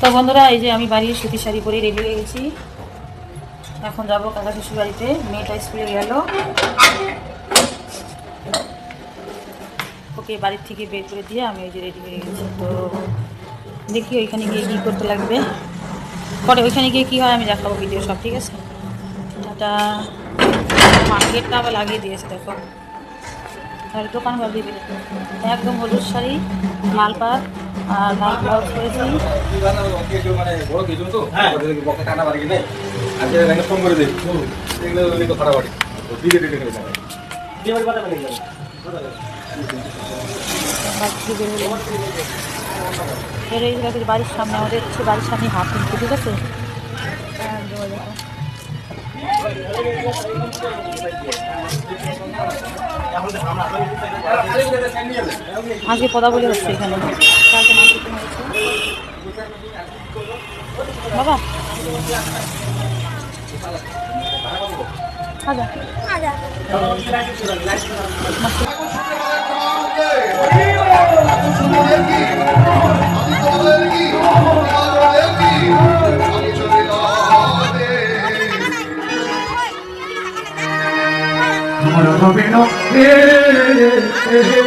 তো বন্ধুরা, এই যে আমি বাড়ির সুতির শাড়ি পরে রেডি হয়ে গেছি। এখন যাব কাকা শ্বশুর বাড়িতে। মেয়েটা স্কুলে গেল। ওকে বাড়ির থেকে বের করে দিয়ে আমি ওই যে রেডি হয়ে গেছি। তো দেখি ওইখানে গিয়ে কী করতে লাগবে। পরে ওইখানে গিয়ে কী হয় আমি দেখাবো ভিডিও সব, ঠিক আছে? এটা মার্কেটটা আবার লাগিয়ে দিয়েছে, দেখো। আর দোকান বাজিয়ে দিয়েছে একদম হলুদ শাড়ি, লাল পাড়। আর লাল করেছি বাড়ির সামনে আমাদের হচ্ছে বাড়ির সামনে হাট কিন্তু ঠিক আছে দেখো। আজকে পদাবলি হচ্ছে এখানে। বাবা। আজা আমার গোবিন্দ হে হে